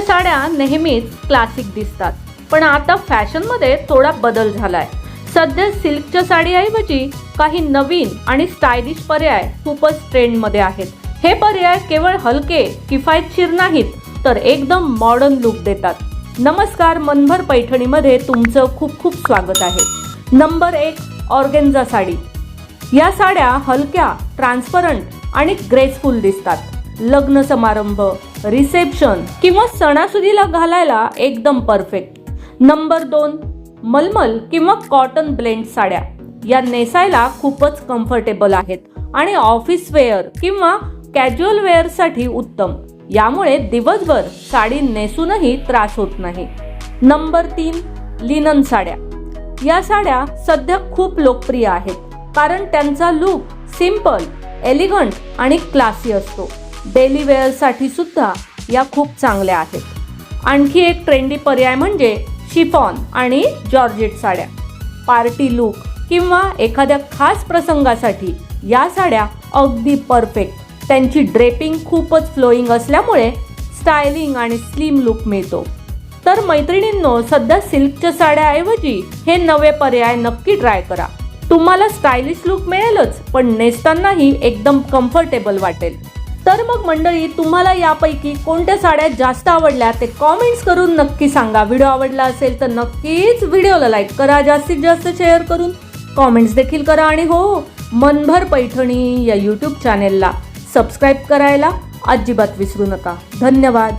साड्या नेहमीच क्लासिक दिसतात. पण आता फॅशनमध्ये थोडा बदल झालाय. सध्या सिल्कच्या साडीऐवजी काही नवीन आणि स्टायलिश पर्याय खूपच ट्रेंडमध्ये आहेत. हे पर्याय केवळ हलके किफायतशीर नाहीत तर एकदम मॉडर्न लुक देतात. नमस्कार मनभर पैठणीमध्ये तुमचं खूप खूप स्वागत आहे. नंबर एक ऑर्गेन्झा साडी. या साड्या हलक्या ट्रान्सपरंट आणि ग्रेसफुल दिसतात. लग्न समारंभ रिसेप्शन किंवा सणासुदीला घालायला एकदम परफेक्ट. नंबर दोन मलमल किंवा कॉटन ब्लेंड साड्या. या नेसायला खूपच कम्फर्टेबल आहेत आणि ऑफिस वेअर किंवा कॅज्युअल वेअरसाठी उत्तम. यामुळे दिवसभर साडी नेसूनही त्रास होत नाही. नंबर तीन लिनन साड्या. या साड्या सध्या खूप लोकप्रिय आहेत कारण त्यांचा लुक सिंपल एलिगंट आणि क्लासी असतो. डेली वेअरसाठी सुद्धा या खूप चांगल्या आहेत. आणखी एक ट्रेंडी पर्याय म्हणजे शिफॉन आणि जॉर्जेट साड्या. पार्टी लुक किंवा एखाद्या खास प्रसंगासाठी या साड्या अगदी परफेक्ट. त्यांची ड्रेपिंग खूपच फ्लोईंग असल्यामुळे स्टायलिंग आणि स्लिम लुक मिळतो. तर मैत्रिणींनो सध्या सिल्कच्या साड्याऐवजी हे नवे पर्याय नक्की ट्राय करा. तुम्हाला स्टायलिश लुक मिळेलच पण नेसतानाही एकदम कम्फर्टेबल वाटेल. तर मग मंडळी तुम्हाला यापैकी कोणत्या साड्या जास्त आवडल्या ते कॉमेंट्स करून नक्की सांगा. व्हिडिओ आवडला असेल तर नक्कीच व्हिडिओला लाईक करा. जास्तीत जास्त शेअर करून कॉमेंट्स देखील करा आणि हो मनभर पैठणी या यूट्यूब चॅनेलला सबस्क्राईब करायला अजिबात विसरू नका. धन्यवाद.